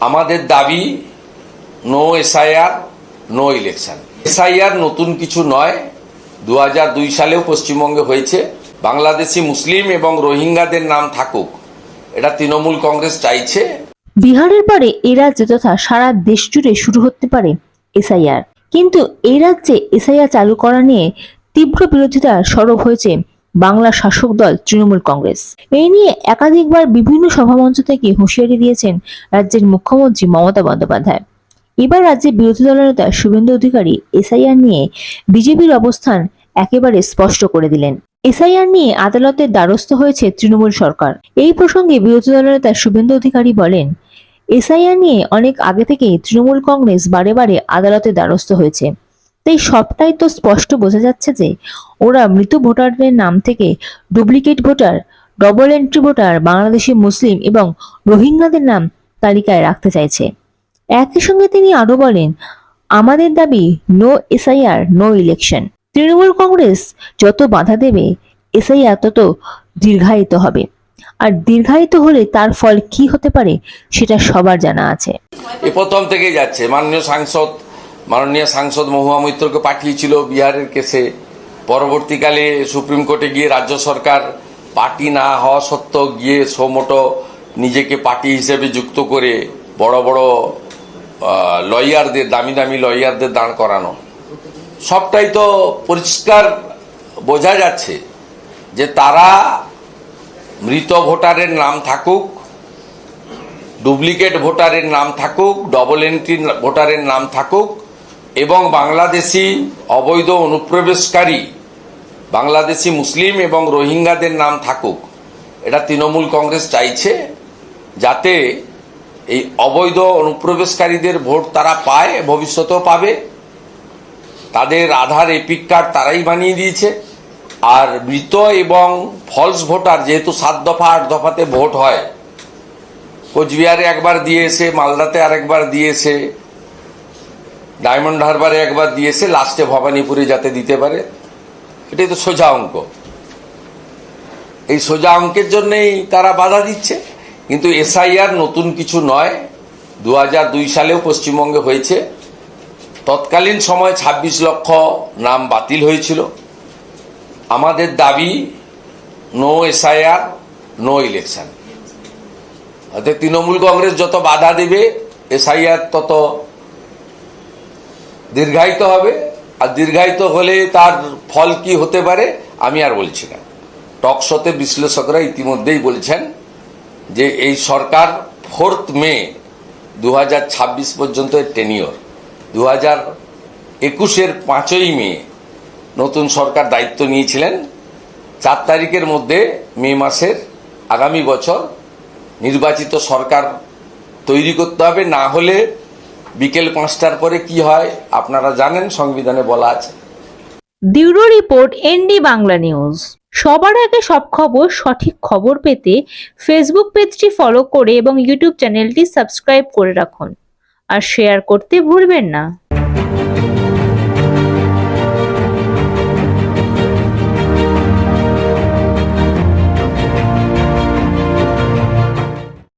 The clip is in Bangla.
আমাদের দাবি no SIR no election SIR নতুন কিছু নয় দু হাজার দুই সালেও পশ্চিমবঙ্গে হয়েছে। বাংলাদেশি মুসলিম এবং রোহিঙ্গাদের নাম থাকুক, এটা তৃণমূল কংগ্রেস চাইছে। বিহারের পরে এ রাজ্যে তথা সারা দেশ জুড়ে শুরু হতে পারে এসআইআর কিন্তু এই রাজ্যে এসআইআর চালু করা নিয়ে তীব্র বিরোধিতা সরব হয়েছে বাংলা শাসক দল তৃণমূল কংগ্রেস। এই নিয়ে একাধিকবার বিভিন্ন সভামঞ্চ থেকে হুঁশিয়ারি দিয়েছেন রাজ্যের মুখ্যমন্ত্রী মমতা বন্দ্যোপাধ্যায়। এবার রাজ্যে বিরোধী দলনেতা শুভেন্দু অধিকারী এসআইআর নিয়ে বিজেপির অবস্থান একেবারে স্পষ্ট করে দিলেন। এসআইআর নিয়ে আদালতের দ্বারস্থ হয়েছে তৃণমূল সরকার। এই প্রসঙ্গে বিরোধী দলনেতা শুভেন্দু অধিকারী বলেন, এসআইআর নিয়ে অনেক আগে থেকেই তৃণমূল কংগ্রেস বারে বারে আদালতের দ্বারস্থ হয়েছে। তাই সবটাই তো স্পষ্ট বোঝা যাচ্ছে যে ওরা মৃত ভোটারদের নাম থেকে duplicate voter, double entry voter, Bangladeshi, মুসলিম এবং রোহিঙ্গাদের নাম তালিকায় রাখতে চাইছে। একই সঙ্গে তিনি আরও বলেন, আমাদের দাবি no SIR no election Trinamool Congress যত বাধা দেবে এসআইআর তত দীর্ঘায়িত হবে। আর দীর্ঘায়িত হলে তার ফল কি হতে পারে, সেটা সবার জানা আছে। প্রথম থেকেই যাচ্ছে। মাননীয় সাংসদ মাননীয় সাংসদ মহুয়া মৈত্রকে পাঠিয়েছিল বিহারের কেসে। পরবর্তীকালে সুপ্রিম কোর্টে গিয়ে রাজ্য সরকার পার্টি না হওয়া সত্ত্বেও গিয়ে সোমোটো নিজেকে পার্টি হিসেবে যুক্ত করে বড় বড় লয়ারদের, দামি দামি লয়ারদের দাঁড় করানো। সবটাই তো পরিষ্কার বোঝা যাচ্ছে যে তারা মৃত ভোটারের নাম থাকুক, ডুপ্লিকেট ভোটারের নাম থাকুক ডবল এন্ট্রি ভোটারের নাম থাকুক এবং বাংলাদেশি অবৈধ অনুপ্রবেশকারী, বাংলাদেশি মুসলিম এবং রোহিঙ্গাদের নাম থাকুক, এটা তৃণমূল কংগ্রেস চাইছে, যাতে এই অবৈধ অনুপ্রবেশকারীদের ভোট তারা পায়, ভবিষ্যতেও পাবে। তাদের আধার এপিক কার্ড তারাই বানিয়ে দিয়েছে। আর মৃত এবং ফলস ভোটার যেহেতু সাত দফা, আট দফাতে ভোট হয়, কোচবিহারে একবার দিয়েছে, মালদাতে আরেকবার দিয়েছে ডায়মন্ড হারবারে একবার দিয়েছে, লাস্টে ভবানীপুরে যাতে দিতে পারে। এটাই তো সোজা অঙ্ক। এই সোজা অঙ্কের জন্যই তারা বাধা দিচ্ছে, কিন্তু এসআইআর নতুন কিছু নয়। দু দুই সালেও পশ্চিমবঙ্গে হয়েছে। তৎকালীন সময় ২৬ লক্ষ নাম বাতিল হয়েছিল। আমাদের দাবি, নো এসআইআর, নো ইলেকশন। অর্থাৎ তৃণমূল কংগ্রেস যত বাধা দেবে, এসআইআর তত দীর্ঘায়িত হবে, আর দীর্ঘায়িত হলে তার ফল কি হতে পারে, আমি আর বলছি না। টকশোতে বিশ্লেষকরা ইতিমধ্যেই বলছেন যে এই সরকার ফোর্থ মে দু হাজার ছাব্বিশ পর্যন্ত টেনিওর দু হাজার একুশের পাঁচই মে নতুন সরকার দায়িত্ব নিয়েছিলেন। চার তারিখের মধ্যে মে মাসের আগামী বছর নির্বাচিত সরকার তৈরি করতে হবে, না হলে বিকেল পাঁচটার পরে কি হয়? আপনারা জানেন, সংবিধানে বলা আছে। Bureau report, ND Bangla news. সবার আগে সব খবর, সঠিক খবর পেতে ফেসবুক পেজটি ফলো করে এবং ইউটিউব চ্যানেলটি সাবস্ক্রাইব করে রাখুন। আর শেয়ার করতে ভুলবেন না।